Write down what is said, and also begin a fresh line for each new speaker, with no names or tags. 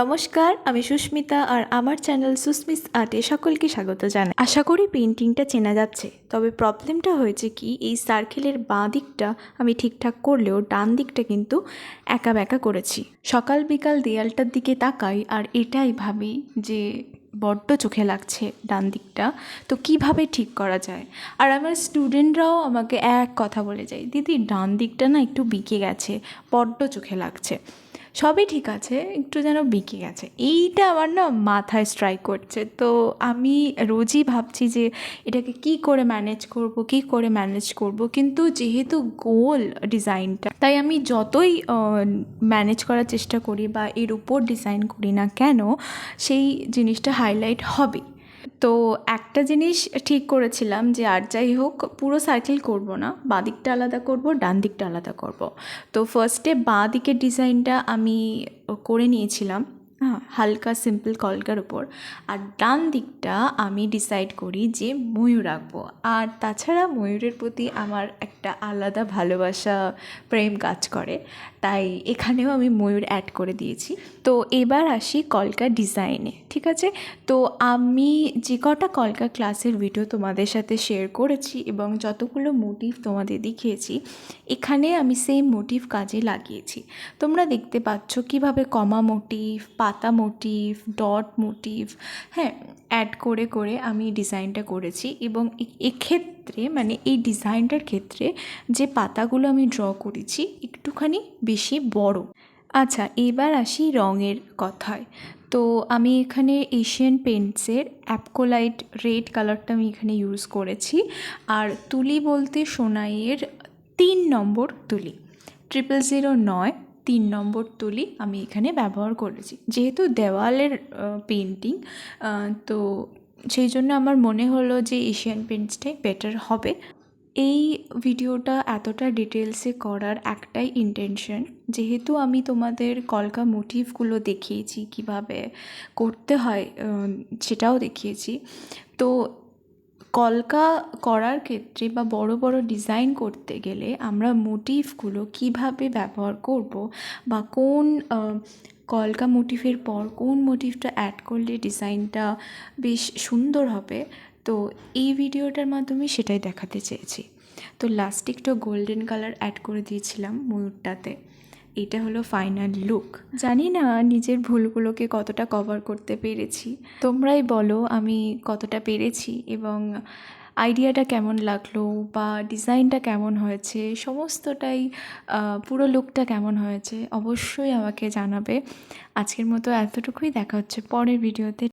নমস্কার, আমি সুস্মিতা আর আমার চ্যানেল সুস্মিস আর্টে সকলকে স্বাগত জানাই। আশা করি পেন্টিংটা চেনা যাচ্ছে, তবে প্রবলেমটা হয়েছে কি, এই সার্কেলের বাঁ দিকটা আমি ঠিকঠাক করলেও ডান দিকটা কিন্তু একা ব্যাকা করেছি। সকাল বিকাল দেয়ালটার দিকে তাকাই আর এটাই ভাবি যে বড্ড চোখে লাগছে ডান দিকটা, তো কীভাবে ঠিক করা যায়? আর আমার স্টুডেন্টরাও আমাকে এক কথা বলে যায়, দিদি, ডান দিকটা না একটু বিকে গেছে, বড্ড চোখে লাগছে। সবই ঠিক আছে, একটু যেন বিকে গেছে। এইটা আমার না মাথায় স্ট্রাইক করছে। তো আমি রোজই ভাবছি যে এটাকে কি করে ম্যানেজ করব, কি করে ম্যানেজ করব, কিন্তু যেহেতু গোল ডিজাইনটা তাই আমি যতই ম্যানেজ করার চেষ্টা করি বা এর উপর ডিজাইন করি না কেন, সেই জিনিসটা হাইলাইট হবে তো একটা জিনিস ঠিক করেছিলাম যে আর যাই হোক, পুরো সার্কেল করব না। বাঁ দিকটা আলাদা করব ডান দিকটা আলাদা করব। তো ফার্স্টে বাঁ দিকের ডিজাইনটা আমি করে নিয়েছিলাম হ্যাঁ হালকা সিম্পল কলকার উপর। আর ডান দিকটা আমি ডিসাইড করি যে ময়ূর রাখব আর তাছাড়া ময়ূরের প্রতি আমার একটা আলাদা ভালোবাসা, প্রেম কাজ করে। তাই এখানেও আমি ময়ূর অ্যাড করে দিয়েছি। তো এবার আসি কলকা ডিজাইনে ঠিক আছে? তো আমি যে কটা কলকা ক্লাসের ভিডিও তোমাদের সাথে শেয়ার করেছি এবং যতগুলো মোটিভ তোমাদের দেখিয়েছি, এখানে আমি সেম মোটিভ কাজে লাগিয়েছি। তোমরা দেখতে পাচ্ছ কীভাবে কমা মোটিভ পাতা মোটিভ ডট মোটিভ হ্যাঁ অ্যাড করে করে আমি ডিজাইনটা করেছি এবং এ- এক্ষেত্রে মানে এই ডিজাইনটার ক্ষেত্রে যে পাতাগুলো আমি ড্র করেছি একটুখানি বেশি বড়। আচ্ছা এবার আসি রঙের কথায়। তো আমি এখানে এশিয়ান পেন্টসের অ্যাপকোলাইট রেড কালারটা আমি এখানে ইউজ করেছি। আর তুলি বলতে সোনাইয়ের তিন নম্বর তুলি। ট্রিপল জিরো নয়, তিন নম্বর তুলি আমি এখানে ব্যবহার করেছি। যেহেতু দেওয়ালের পেন্টিং তো সেই জন্য আমার মনে হলো যে এশিয়ান পেন্টসটাই বেটার হবে। এই ভিডিওটা এতটা ডিটেলসে করার একটাই ইন্টেনশন যেহেতু আমি তোমাদের কলকা মোটিভগুলো দেখিয়েছি, কীভাবে করতে হয় সেটাও দেখিয়েছি। তো কলকা করার ক্ষেত্রে বা বড় বড় ডিজাইন করতে গেলে আমরা মোটিভগুলো কীভাবে ব্যবহার করব বা কোন কলকা মোটিভের পর কোন মোটিভটা অ্যাড করলে ডিজাইনটা বেশ সুন্দর হবে, তো এই ভিডিওটার মাধ্যমে সেটাই দেখাতে চেয়েছি। তো লাস্টে একটু গোল্ডেন কালার অ্যাড করে দিয়েছিলাম ময়ূরটাতে এটা হলো ফাইনাল লুক জানি না নিজের ভুলগুলোকে কতটা কভার করতে পেরেছি। তোমরাই বলো আমি কতটা পেরেছি এবং আইডিয়াটা কেমন লাগল বা ডিজাইনটা কেমন হয়েছে, সমস্তটাই পুরো লুকটা কেমন হয়েছে, অবশ্যই আমাকে জানাবে। আজকের মতো এতটুকুই, দেখা হচ্ছে পরের ভিডিওতে।